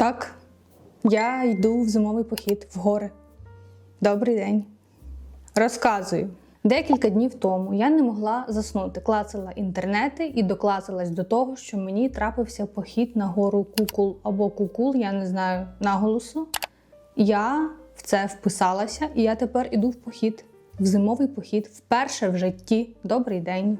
Так, я йду в зимовий похід в гори. Добрий день. Розказую. Декілька днів тому я не могла заснути, клацала інтернети і доклацалась до того, що мені трапився похід на гору Кукул або Кукул, я не знаю наголосу. Я в це вписалася, і я тепер іду в похід, в зимовий похід, вперше в житті. Добрий день.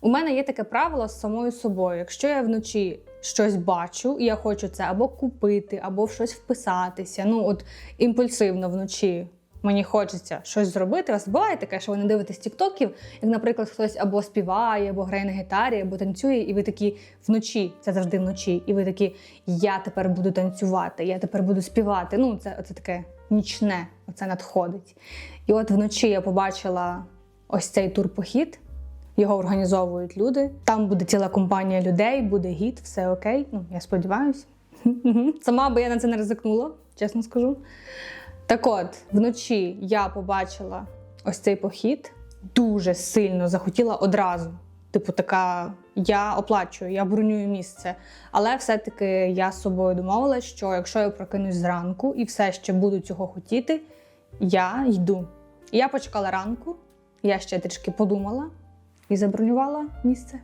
У мене є таке правило з самою собою. Якщо я вночі щось бачу, і я хочу це або купити, або в щось вписатися. Ну, от імпульсивно вночі мені хочеться щось зробити. У вас буває таке, що ви не дивитесь тіктоків, як, наприклад, хтось або співає, або грає на гітарі, або танцює, і ви такі вночі, це завжди вночі, і ви такі, я тепер буду танцювати, я тепер буду співати. Ну, це, це таке нічне, оце надходить. І от вночі я побачила ось цей турпохід. Його організовують люди. Там буде ціла компанія людей, буде гід, все окей. Ну, я сподіваюся. Сама би я на це не ризикнула, чесно скажу. Так от, вночі я побачила ось цей похід, дуже сильно захотіла одразу. Типу, така, я оплачую, я бронюю місце. Але все-таки я з собою домовилась, що якщо я прокинусь зранку і все ще буду цього хотіти, я йду. Я почекала ранку, я ще трішки подумала і забронювала місце.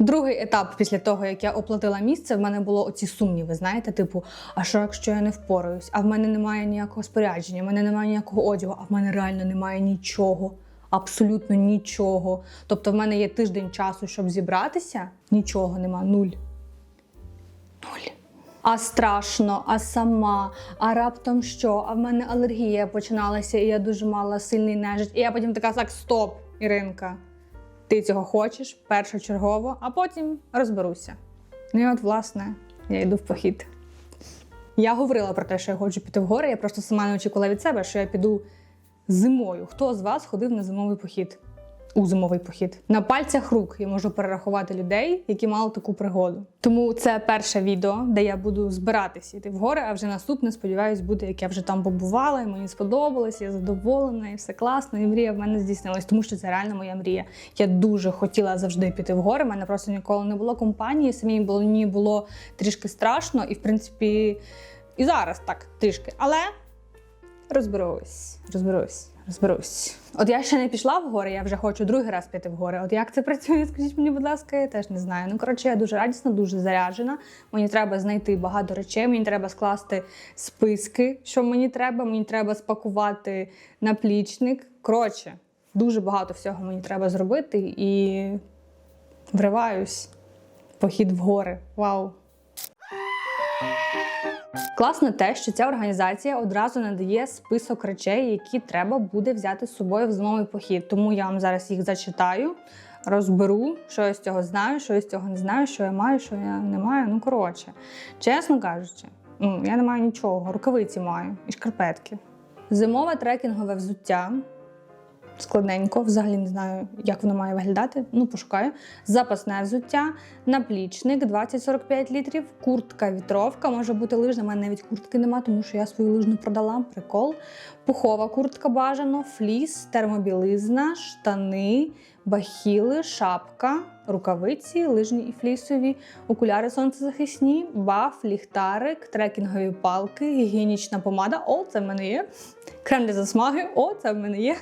Другий етап після того, як я оплатила місце, в мене було оці сумніви. Знаєте, типу, а що якщо я не впораюсь? А в мене немає ніякого спорядження, в мене немає ніякого одягу, а в мене реально немає нічого. Абсолютно нічого. Тобто, в мене є тиждень часу, щоб зібратися. Нічого нема, нуль. Нуль. А страшно, а сама, а раптом що? А в мене алергія починалася, і я дуже мала сильний нежить. І я потім така так, стоп, Іринка. Ти цього хочеш першочергово, а потім розберуся. Ну і от, власне, я йду в похід. Я говорила про те, що я хочу піти в гори, я просто сама не очікувала від себе, що я піду зимою. Хто з вас ходив на зимовий похід? У зимовий похід. На пальцях рук я можу перерахувати людей, які мали таку пригоду. Тому це перше відео, де я буду збиратись іти в гори, а вже наступне, сподіваюсь, буде, як я вже там побувала, і мені сподобалось, я задоволена, і все класно, і мрія в мене здійснилась, тому що це реально моя мрія. Я дуже хотіла завжди піти в гори. У мене просто ніколи не було компанії, самій було мені було трішки страшно, і в принципі, і зараз так трішки. Але розберусь, розберусь. Розберусь. От я ще не пішла в гори, я вже хочу другий раз піти в гори. От як це працює, скажіть мені, будь ласка, я теж не знаю. Ну, коротше, я дуже радісна, дуже заряджена. Мені треба знайти багато речей, мені треба скласти списки, що мені треба. Мені треба спакувати наплічник. Коротше, дуже багато всього мені треба зробити і вриваюсь. Похід в гори. Вау! Класно те, що ця організація одразу надає список речей, які треба буде взяти з собою в зимовий похід. Тому я вам зараз їх зачитаю, розберу, що я з цього знаю, що я з цього не знаю, що я маю, що я не маю. Ну, коротше, чесно кажучи, я не маю нічого, рукавиці маю і шкарпетки. Зимове трекінгове взуття. Складненько, взагалі не знаю, як воно має виглядати. Ну, пошукаю. Запасне взуття, наплічник 20-45 літрів, куртка, вітровка, може бути лижна. У мене навіть куртки нема, тому що я свою лижну продала. Прикол. Пухова куртка бажано, фліс, термобілизна, штани, бахіли, шапка, рукавиці, лижні і флісові, окуляри сонцезахисні, баф, ліхтарик, трекінгові палки, гігієнічна помада. О, це в мене є. Крем для засмаги. О, це в мене є.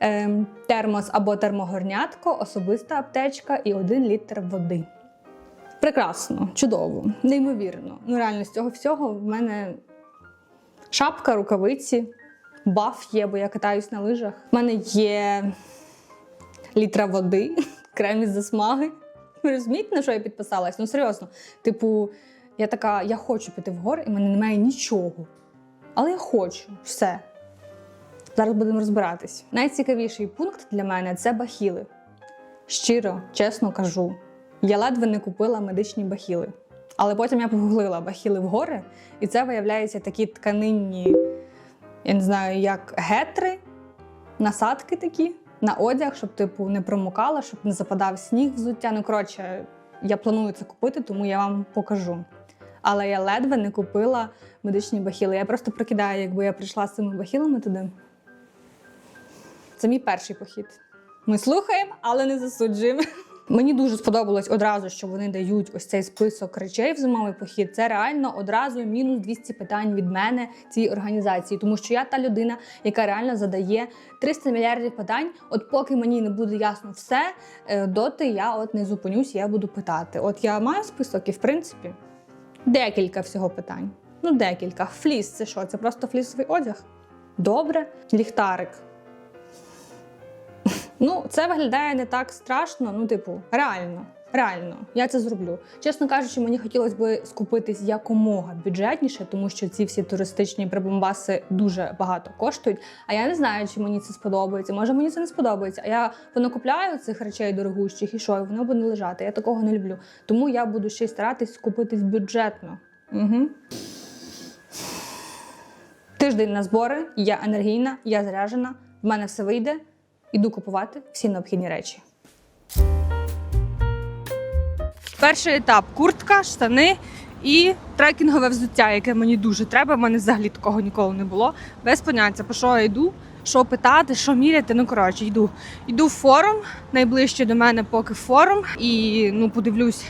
Ем, термос або термогорнятко, особиста аптечка і один літр води. Прекрасно, чудово, неймовірно. Ну, реально, з цього всього в мене шапка, рукавиці, баф є, бо я катаюсь на лижах. У мене є літра води, крем із засмаги. Ви розумієте, на що я підписалась? Ну, серйозно. Типу, я така, я хочу піти в гори, і в мене немає нічого. Але я хочу все. Зараз будемо розбиратись. Найцікавіший пункт для мене це бахіли. Щиро, чесно кажу, я ледве не купила медичні бахіли. Але потім я погуглила бахіли в гори, і це виявляється такі тканинні, я не знаю, як гетри, насадки такі на одяг, щоб типу не промокало, щоб не западав сніг взуття. Ну, коротше, я планую це купити, тому я вам покажу. Але я ледве не купила медичні бахіли. Я просто прикидаю, якби я прийшла з цими бахілами туди. Це мій перший похід. Ми слухаємо, але не засуджуємо. Мені дуже сподобалось одразу, що вони дають ось цей список речей в зимовий похід. Це реально одразу мінус 200 питань від мене цій організації, тому що я та людина, яка реально задає 300 мільярдів питань. От поки мені не буде ясно все, е, доти я от не зупинюсь, я буду питати. От я маю список і в принципі декілька всього питань. Ну, декілька. Фліс це що? Це просто флісовий одяг? Добре. Ліхтарик. Ну, це виглядає не так страшно. Ну, типу, реально. Реально, я це зроблю. Чесно кажучи, мені хотілося б скупитись якомога бюджетніше, тому що ці всі туристичні прибамбаси дуже багато коштують. А я не знаю, чи мені це сподобається. Може, мені це не сподобається. А я понакупляю цих речей дорогущих і що, воно буде лежати. Я такого не люблю. Тому я буду ще й старатись скупитись бюджетно. Угу. Тиждень на збори, я енергійна, я заряжена, в мене все вийде. Іду купувати всі необхідні речі. Перший етап куртка, штани і трекінгове взуття, яке мені дуже треба. У мене взагалі такого ніколи не було. Без поняття, по що я йду, що питати, що міряти. Ну коротше, йду. Йду в форум, найближче до мене поки форум, і ну подивлюсь,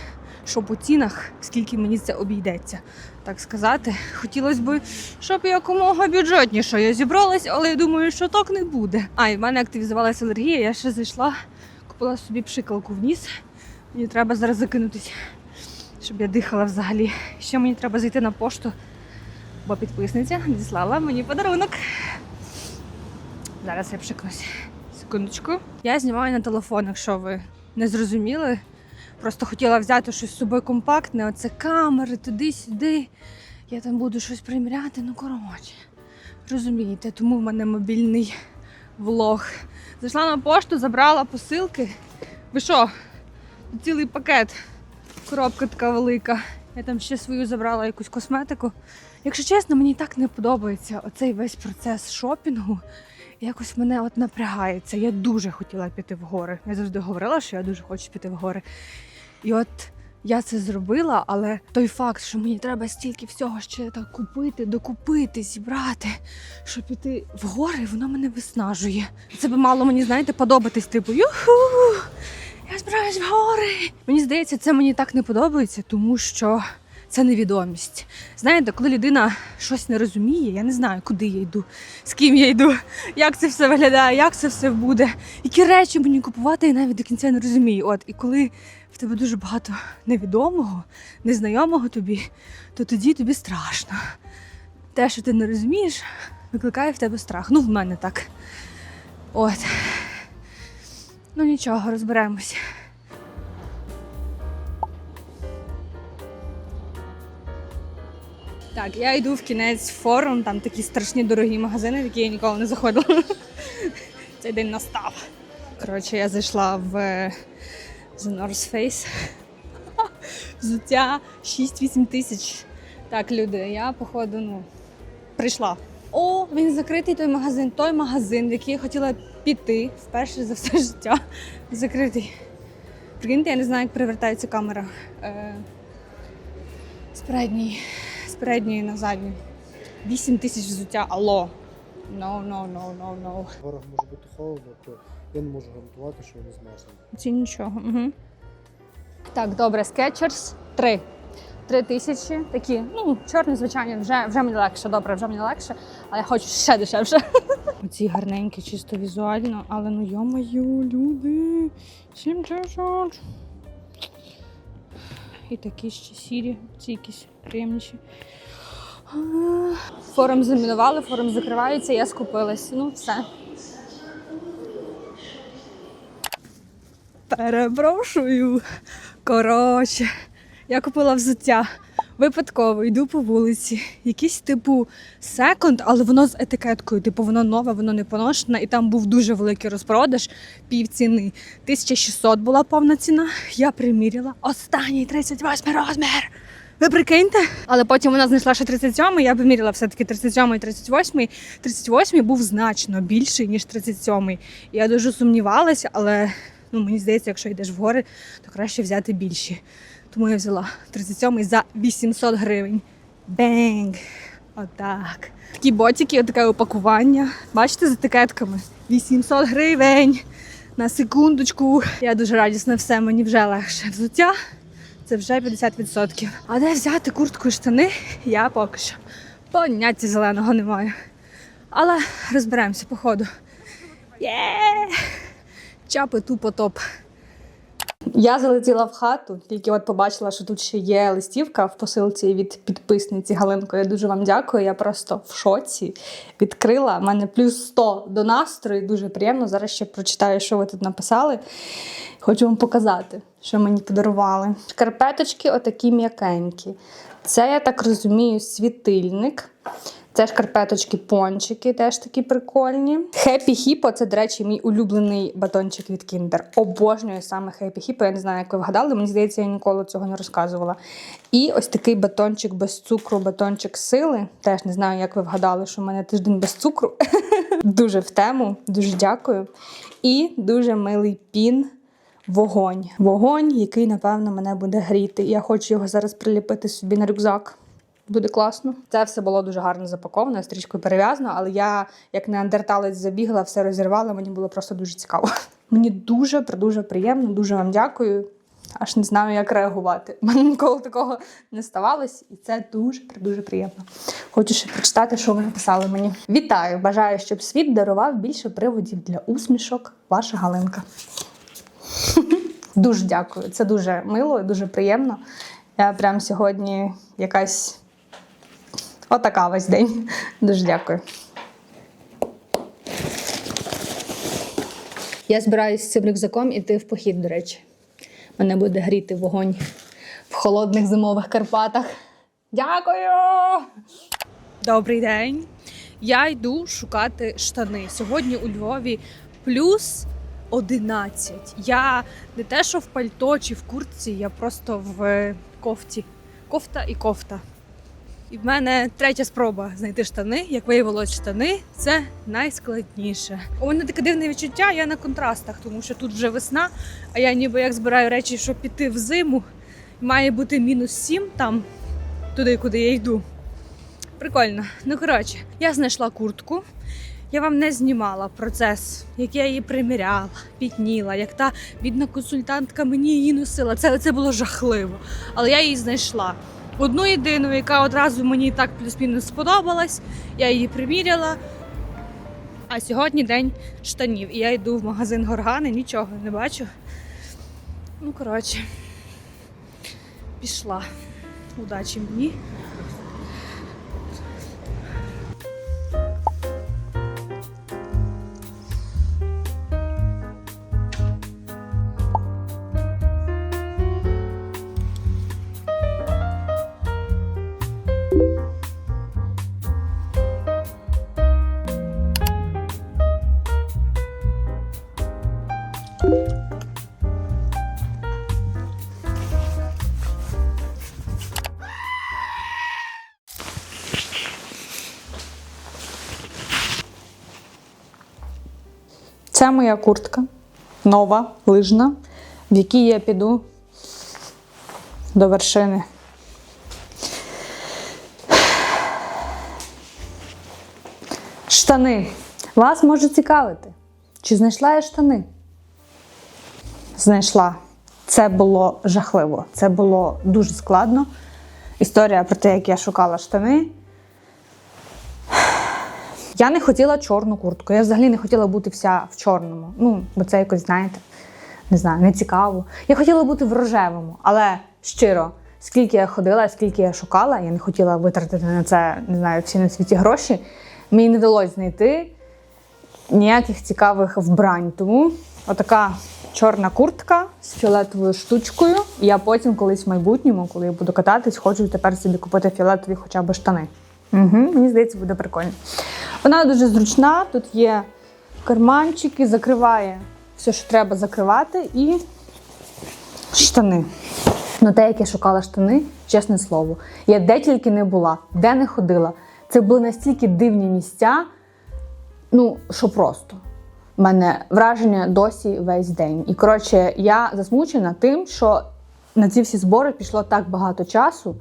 що по цінах, скільки мені це обійдеться. Так сказати, хотілося б, щоб якомога бюджетніше я зібралась, але я думаю, що так не буде. А, і в мене активізувалася алергія. Я ще зайшла, купила собі пшикалку в ніс. Мені треба зараз закинутись, щоб я дихала взагалі. Ще мені треба зайти на пошту, бо підписниця надіслала мені подарунок. Зараз я пшикнусь. Секундочку. Я знімаю на телефон, якщо ви не зрозуміли. Просто хотіла взяти щось з собою компактне, оце камери, туди-сюди. Я там буду щось приміряти, ну коротше. Розумієте, тому в мене мобільний влог. Зайшла на пошту, забрала посилки. Ви що? Цілий пакет. Коробка така велика. Я там ще свою забрала якусь косметику. Якщо чесно, мені так не подобається оцей весь процес шопінгу. Якось мене от напрягається. Я дуже хотіла піти в гори. Я завжди говорила, що я дуже хочу піти в гори. І от я це зробила, але той факт, що мені треба стільки всього ще так купити, докупити, зібрати, щоб піти в гори, воно мене виснажує. Це би мало мені, знаєте, подобатись, типу, юху, я збираюсь в гори. Мені здається, це мені так не подобається, тому що це невідомість. Знаєте, коли людина щось не розуміє, я не знаю, куди я йду, з ким я йду, як це все виглядає, як це все буде, які речі мені купувати, я навіть до кінця не розумію. От і коли в тебе дуже багато невідомого, незнайомого тобі, то тоді тобі страшно. Те, що ти не розумієш, викликає в тебе страх. Ну, в мене так. От. Ну нічого, розберемось. Так, я йду в кінець форум, там такі страшні дорогі магазини, в які я ніколи не заходила. Цей день настав. Коротше, я зайшла в е, The North Face. Взуття 6-8 тисяч. Так, люди, я походу, ну, прийшла. О, він закритий той магазин, той магазин, в який я хотіла піти вперше за все життя. Закритий. Прикиньте, я не знаю, як перевертається камера. Е, з передньої, на задню. 8 тисяч взуття, алло. No, no, no, no, no. В горах може бути холодно, то я не можу гарантувати, що вони змерзнуть. Ці нічого. Угу. Так, добре, Skechers 3. Три тисячі. Такі, ну, чорні, звичайно, вже, вже мені легше, добре, вже мені легше, але я хочу ще дешевше. Оці гарненькі, чисто візуально, але ну йо-моє, люди. 70. І такі ще сірі, ці якісь приємніші. Форум замінували, форум закривається, я скупилась. Ну, все. Перепрошую. Коротше, я купила взуття. Випадково йду по вулиці. Якийсь типу секонд, але воно з етикеткою. Типу, воно нове, воно не поношене. І там був дуже великий розпродаж, пів ціни. 1600 була повна ціна. Я приміряла. Останній 38 розмір. Ви прикиньте? Але потім вона знайшла ще 37, я поміряла все-таки 37 і 38. 38 був значно більший, ніж 37. Я дуже сумнівалася, але ну, мені здається, якщо йдеш в гори, то краще взяти більші. Тому я взяла 37 за 800 гривень. Бенг! Отак. Такі ботики, отаке упакування. Бачите, з етикетками. 800 гривень. На секундочку. Я дуже радісна, все мені вже легше. Взуття це вже 50%. А де взяти куртку і штани? Я поки що поняття зеленого не маю. Але розберемося по ходу. Є! Чапи тупо топ. Я залетіла в хату, тільки от побачила, що тут ще є листівка в посилці від підписниці Галинко. Я дуже вам дякую. Я просто в шоці відкрила. У мене плюс 100 до настрою. Дуже приємно. Зараз ще прочитаю, що ви тут написали. Хочу вам показати, що мені подарували. Шкарпеточки отакі м'якенькі. Це, я так розумію, світильник. Це шкарпеточки пончики, теж такі прикольні. Хеппі Хіпо це, до речі, мій улюблений батончик від Kinder. Обожнюю саме Хеппі Хіпо. Я не знаю, як ви вгадали. Мені здається, я ніколи цього не розказувала. І ось такий батончик без цукру, батончик сили. Теж не знаю, як ви вгадали, що в мене тиждень без цукру. Дуже в тему, дуже дякую. І дуже милий пін. Вогонь. Вогонь, який, напевно, мене буде гріти. Я хочу його зараз приліпити собі на рюкзак. Буде класно. Це все було дуже гарно запаковано, стрічкою перев'язано, але я, як неандерталець, забігла, все розірвала. Мені було просто дуже цікаво. Мені дуже дуже приємно, дуже вам дякую. Аж не знаю, як реагувати. У мене ніколи такого не ставалось, і це дуже дуже приємно. Хочу ще прочитати, що ви написали мені. Вітаю! Бажаю, щоб світ дарував більше приводів для усмішок. Ваша Галинка. Дуже дякую. Це дуже мило і дуже приємно. Я прям сьогодні якась отака весь день. Дуже дякую. Я збираюся з цим рюкзаком іти в похід, до речі. Мене буде гріти вогонь в холодних зимових Карпатах. Дякую! Добрий день. Я йду шукати штани. Сьогодні у Львові плюс 11. Я не те, що в пальто чи в куртці, я просто в кофті. Кофта і кофта. І в мене третя спроба знайти штани. Як виявилось, штани це найскладніше. У мене таке дивне відчуття, я на контрастах, тому що тут вже весна, а я ніби як збираю речі, щоб піти в зиму. Має бути мінус 7 там, туди, куди я йду. Прикольно. Ну коротше, я знайшла куртку. Я вам не знімала процес, як я її приміряла, пітніла, як та бідна консультантка мені її носила. Це, це було жахливо. Але я її знайшла. Одну єдину, яка одразу мені так плюс-мінус сподобалась. Я її приміряла. А сьогодні день штанів. І я йду в магазин Горгани, нічого не бачу. Ну, коротше, пішла. Удачі мені. Це моя куртка, нова, лижна, в якій я піду до вершини. Штани. Вас може цікавити. Чи знайшла я штани? Знайшла. Це було жахливо. Це було дуже складно. Історія про те, як я шукала штани. Я не хотіла чорну куртку. Я взагалі не хотіла бути вся в чорному. Ну, бо це якось, знаєте, не знаю, не цікаво. Я хотіла бути в рожевому, але щиро, скільки я ходила, скільки я шукала, я не хотіла витратити на це, не знаю, всі на світі гроші. Мені не вдалося знайти ніяких цікавих вбрань. Тому отака чорна куртка з фіолетовою штучкою. Я потім, колись в майбутньому, коли я буду кататись, хочу тепер собі купити фіолетові хоча б штани. Угу, мені здається, буде прикольно. Вона дуже зручна, тут є карманчики, закриває все, що треба закривати, і штани. Ну, те, як я шукала штани, чесне слово. Я де тільки не була, де не ходила. Це були настільки дивні місця, ну, що просто. Мене враження досі весь день. І коротше, я засмучена тим, що на ці всі збори пішло так багато часу,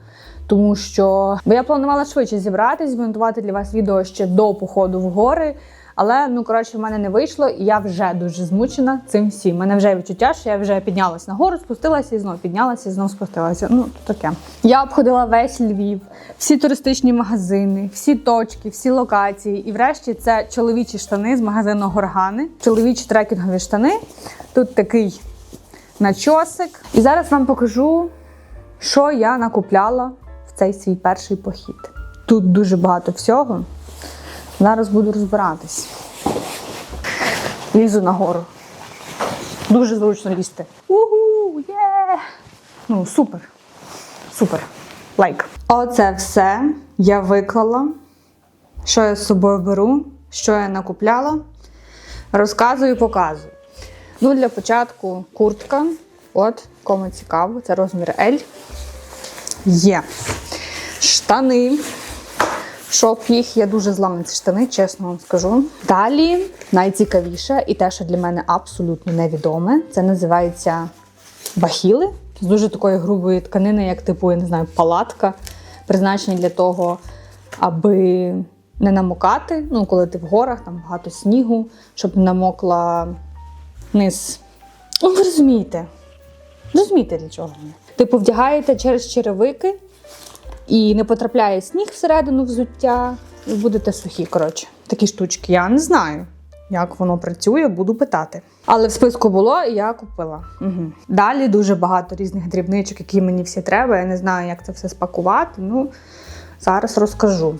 тому що бо я планувала швидше зібратись, змонтувати для вас відео ще до походу в гори. Але ну коротше, в мене не вийшло, і я вже дуже змучена цим всім. У мене вже відчуття, що я вже піднялась нагору, спустилася і знову піднялася і знову спустилася. Ну то таке. Я обходила весь Львів, всі туристичні магазини, всі точки, всі локації. І врешті це чоловічі штани з магазину Горгани, чоловічі трекінгові штани. Тут такий начосик. І зараз вам покажу, що я накупляла в цей свій перший похід. Тут дуже багато всього. Зараз буду розбиратись. Лізу нагору. Дуже зручно лізти. Угу, є! Ну, супер. Супер. Лайк. Оце все я виклала. Що я з собою беру, що я накупляла. Розказую, показую. Ну, для початку куртка. От, кому цікаво, це розмір L. Є. Штани. Шоп їх, я дуже зла на ці штани, чесно вам скажу. Далі найцікавіше, і те, що для мене абсолютно невідоме, це називається бахіли з дуже такої грубої тканини, як типу, я не знаю, палатка, призначені для того, аби не намокати. Ну, коли ти в горах, там багато снігу, щоб намокла низ. Ну, ви розумієте. Розумієте, для чого? Типу, вдягаєте через черевики і не потрапляє сніг всередину взуття, і будете сухі. Коротше, такі штучки. Я не знаю, як воно працює, буду питати. Але в списку було, і я купила. Угу. Далі дуже багато різних дрібничок, які мені всі треба. Я не знаю, як це все спакувати. Ну, зараз розкажу.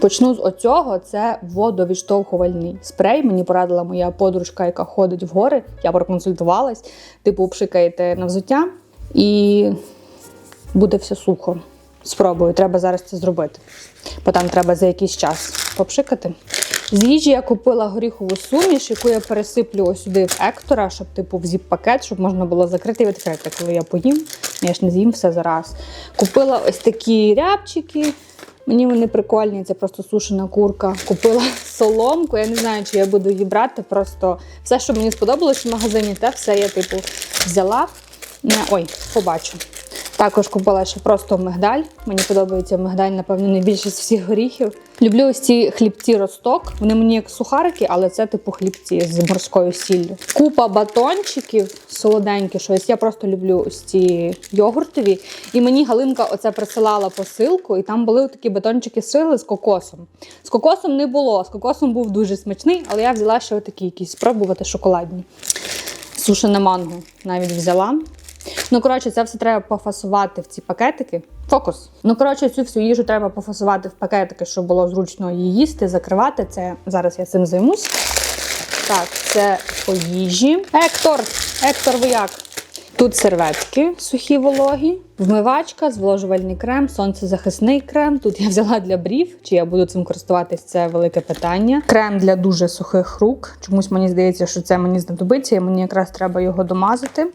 Почну з оцього. Це водовідштовхувальний спрей. Мені порадила моя подружка, яка ходить в гори. Я проконсультувалась. Типу, пшикаєте на взуття і буде все сухо. Спробую, треба зараз це зробити. Бо там треба за якийсь час попшикати. З їжі я купила горіхову суміш, яку я пересиплю ось сюди в Ектора, щоб типу в зіп-пакет, щоб можна було закрити і відкрити, коли я поїм. Я ж не з'їм все зараз. Купила ось такі рябчики. Мені вони прикольні, це просто сушена курка. Купила соломку. Я не знаю, чи я буду її брати. Просто все, що мені сподобалось в магазині, те все я типу взяла. Ой, побачу. Також купила ще просто мигдаль. Мені подобається мигдаль, напевно, найбільше з всіх горіхів. Люблю ось ці хлібці росток. Вони мені як сухарики, але це типу хлібці з морською сіллю. Купа батончиків солоденькі, щось. Я просто люблю ось ці йогуртові. І мені Галинка оце присилала посилку, і там були такі батончики сили з кокосом. З кокосом не було. З кокосом був дуже смачний, але я взяла ще такі якісь спробувати шоколадні. Сушене манго навіть взяла. Ну, коротше, це все треба пофасувати в ці пакетики. Фокус. Ну, коротше, цю всю їжу треба пофасувати в пакетики, щоб було зручно її їсти, закривати. Це зараз я цим займусь. Так, це по їжі. Ектор! Ектор, ви як? Тут серветки сухі вологі, вмивачка, зволожувальний крем, сонцезахисний крем. Тут я взяла для брів. Чи я буду цим користуватись, це велике питання. Крем для дуже сухих рук. Чомусь мені здається, що це мені знадобиться, і мені якраз треба його домазати.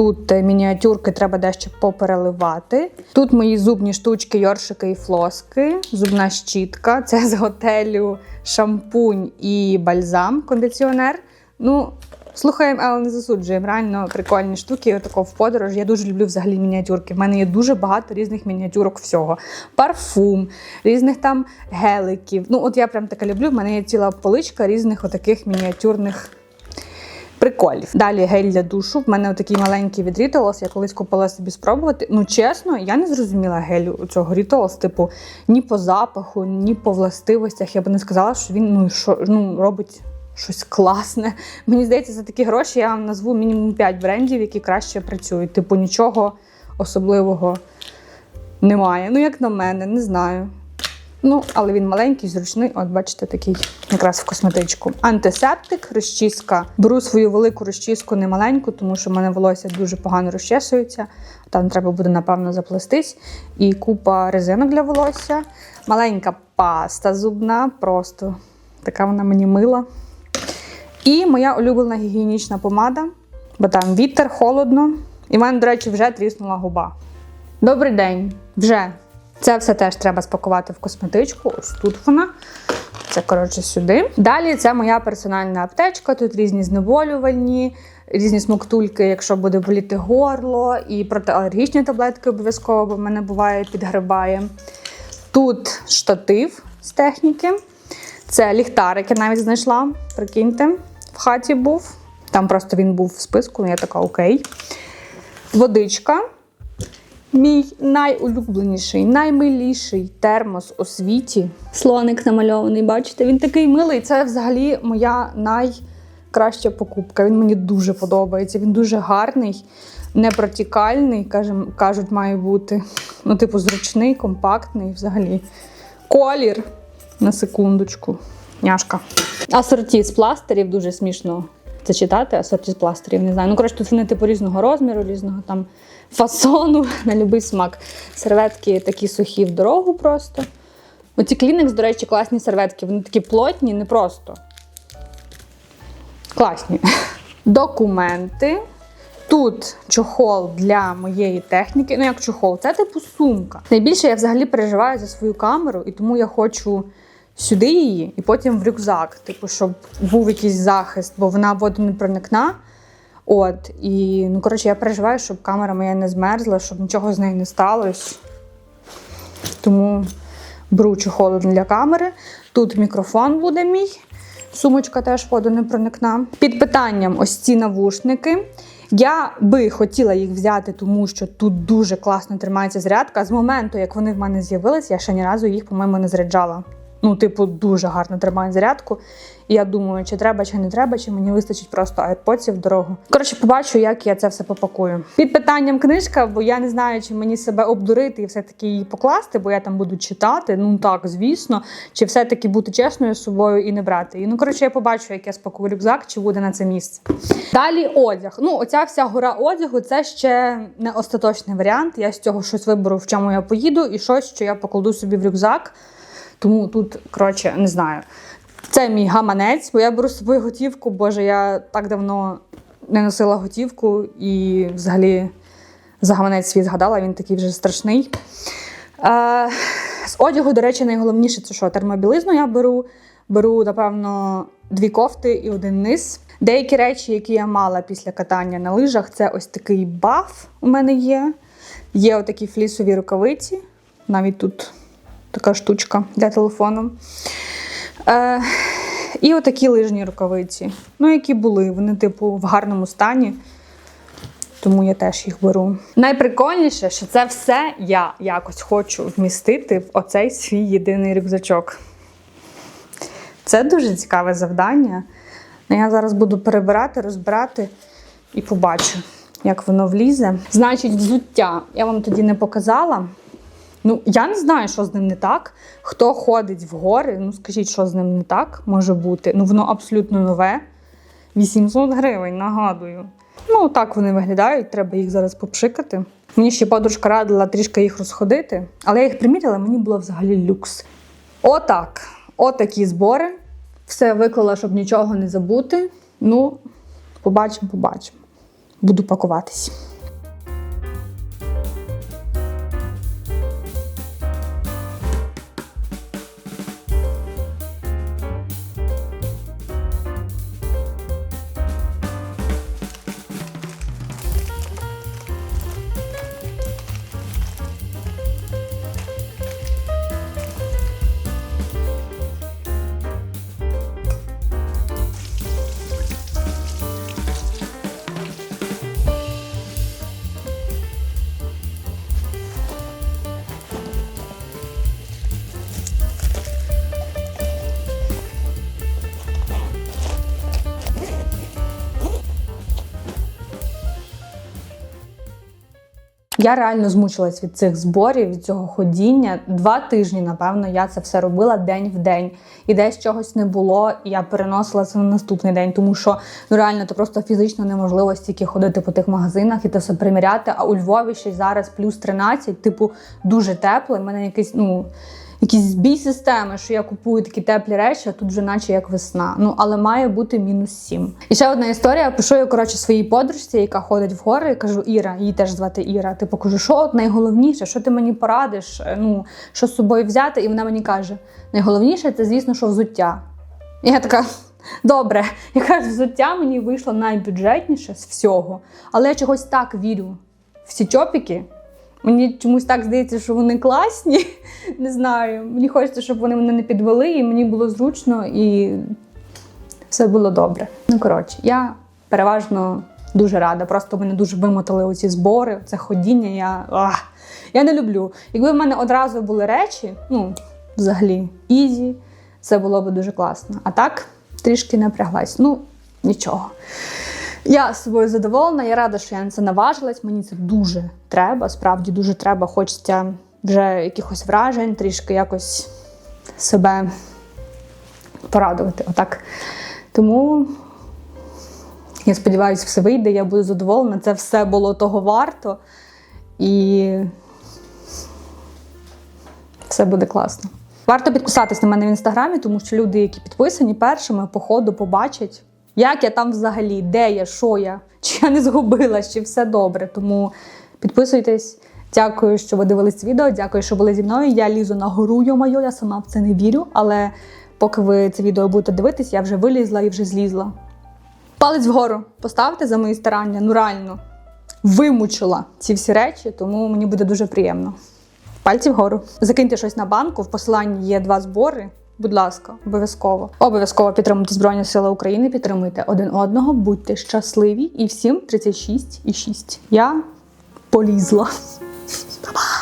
Тут е, мініатюрки треба дещо попереливати. Тут мої зубні штучки, йоршики і флоски, зубна щітка. Це з готелю шампунь і бальзам, кондиціонер. Ну, слухаємо, але не засуджуємо. Реально прикольні штуки. Отако в подорож. Я дуже люблю взагалі мініатюрки. В мене є дуже багато різних мініатюрок всього. Парфум, різних там геликів. Ну, от я прям таке люблю. В мене є ціла поличка різних отаких мініатюрних приколів. Далі гель для душу. В мене такий маленький від Rituals, я колись купила собі спробувати. Ну, чесно, я не зрозуміла гелю цього Rituals, типу, ні по запаху, ні по властивостях. Я би не сказала, що він ну, що, ну, робить. Щось класне. Мені здається, за такі гроші я вам назву мінімум 5 брендів, які краще працюють. Типу, нічого особливого немає. Ну, як на мене, не знаю. Ну, але він маленький, зручний. От, бачите, такий якраз в косметичку. Антисептик, розчіска. Беру свою велику розчіску, не маленьку, тому що в мене волосся дуже погано розчесується. Там треба буде, напевно, заплестись. І купа резинок для волосся. Маленька паста зубна, просто така вона мені мила. І моя улюблена гігієнічна помада, бо там вітер, холодно. І в мене, до речі, вже тріснула губа. Добрий день! Вже. Це все теж треба спакувати в косметичку. Ось тут вона. Це, коротше, сюди. Далі це моя персональна аптечка. Тут різні знеболювальні, різні смоктульки, якщо буде боліти горло, і протиалергічні таблетки обов'язково, бо в мене буває підгрибає. Тут штатив з техніки. Це ліхтарик, я навіть знайшла. Прикиньте, в хаті був. Там просто він був в списку, я така окей. Водичка. Мій найулюбленіший, наймиліший термос у світі. Слоник намальований, бачите, він такий милий. Це взагалі моя найкраща покупка. Він мені дуже подобається. Він дуже гарний, непротікальний, кажуть, має бути. Ну, типу, зручний, компактний взагалі. Колір на секундочку. Няшка. Асорті з пластирів дуже смішно це читати. Асорті з пластирів, не знаю. Ну, коротше, тут вони типу різного розміру, різного там фасону на будь-який смак. Серветки такі сухі в дорогу просто. Оці клінекс, до речі, класні серветки. Вони такі плотні, не просто. Класні. Документи. Тут чохол для моєї техніки. Ну, як чохол, це типу сумка. Найбільше я взагалі переживаю за свою камеру, і тому я хочу сюди її і потім в рюкзак. Типу, щоб був якийсь захист, бо вона водонепроникна. От, і ну коротше, я переживаю, щоб камера моя не змерзла, щоб нічого з нею не сталося. Тому беру чохол для камери. Тут мікрофон буде мій. Сумочка теж водонепроникна. Під питанням ось ці навушники. Я би хотіла їх взяти, тому що тут дуже класно тримається зарядка. З моменту, як вони в мене з'явились, я ще ні разу їх, по-моєму, не заряджала. Ну, типу, дуже гарно тримають зарядку. І я думаю, чи треба, чи не треба, чи мені вистачить просто AirPods в дорогу. Коротше, побачу, як я це все попакую. Під питанням книжка, бо я не знаю, чи мені себе обдурити і все-таки її покласти, бо я там буду читати. Ну так, звісно, чи все-таки бути чесною з собою і не брати її. Ну, коротше, я побачу, як я спакую рюкзак, чи буде на це місце. Далі одяг. Ну, оця вся гора одягу це ще не остаточний варіант. Я з цього щось виберу, в чому я поїду, і щось, що я покладу собі в рюкзак. Тому тут, коротше, не знаю. Це мій гаманець, бо я беру з собою готівку. Боже, я так давно не носила готівку і взагалі за гаманець свій згадала, він такий вже страшний. Е, з одягу, до речі, найголовніше це що? Термобілизну я беру. Беру, напевно, дві кофти і один низ. Деякі речі, які я мала після катання на лижах, це ось такий баф у мене є. Є отакі флісові рукавиці. Навіть тут така штучка для телефону. Е, і отакі лижні рукавиці. Ну, які були, вони, типу, в гарному стані. Тому я теж їх беру. Найприкольніше, що це все я якось хочу вмістити в оцей свій єдиний рюкзачок. Це дуже цікаве завдання. Ну, Я зараз буду перебирати, розбирати і побачу, як воно влізе. Значить, взуття я вам тоді не показала. Ну, я не знаю, що з ним не так. Хто ходить в гори, ну скажіть, що з ним не так може бути. Ну, воно абсолютно нове. 800 гривень, нагадую. Ну, так вони виглядають, треба їх зараз попшикати. Мені ще подружка радила трішки їх розходити, але я їх приміряла, мені було взагалі люкс. Отак. Отакі збори. Все виклала, щоб нічого не забути. Ну, побачимо, побачимо. Буду пакуватись. Я реально змучилась від цих зборів, від цього ходіння. Два тижні, напевно, я це все робила день в день. І десь чогось не було, і я переносила це на наступний день, тому що ну реально це просто фізично неможливо стільки ходити по тих магазинах і це все приміряти. А у Львові ще зараз плюс 13, типу дуже тепло. і мене якийсь, ну. Якийсь збій системи, що я купую такі теплі речі, а тут вже наче як весна. Ну але має бути мінус 7. І ще одна історія. Пишу я коротше своїй подружці, яка ходить в гори. Кажу, Іра, її теж звати Іра. Типу кажу, що от найголовніше, що ти мені порадиш? Е, Ну що з собою взяти? І вона мені каже: найголовніше це, звісно, що взуття. І я така. Добре, яка ж взуття мені вийшло найбюджетніше з всього, але я чогось так вірю в ці чопіки. Мені чомусь так здається, що вони класні. Не знаю. Мені хочеться, щоб вони мене не підвели, і мені було зручно і все було добре. Ну, коротше, я переважно дуже рада. Просто мене дуже вимотали оці збори, це ходіння. Я, ах, я не люблю. Якби в мене одразу були речі, ну, взагалі, ізі, це було б дуже класно. А так трішки напряглась. Ну, нічого. Я собою задоволена, я рада, що я на це наважилась. Мені це дуже треба, справді дуже треба. Хочеться вже якихось вражень, трішки якось себе порадувати. Отак. Тому я сподіваюся, все вийде, я буду задоволена. Це все було того варто. І все буде класно. Варто підписатись на мене в інстаграмі, тому що люди, які підписані першими, по ходу побачать, як я там взагалі, де я, що я, чи я не згубилась, чи все добре. Тому підписуйтесь. Дякую, що ви дивились відео. Дякую, що були зі мною. Я лізу на гору, йо-моє, я сама в це не вірю. Але поки ви це відео будете дивитись, я вже вилізла і вже злізла. Палець вгору поставте за мої старання. Ну реально вимучила ці всі речі, тому мені буде дуже приємно. Пальці вгору. Закиньте щось на банку. В посиланні є два збори. Будь ласка, обов'язково. Обов'язково підтримуйте Збройні Сили України, підтримуйте один одного, будьте щасливі і всім 36 і 6. Я полізла. Па-па!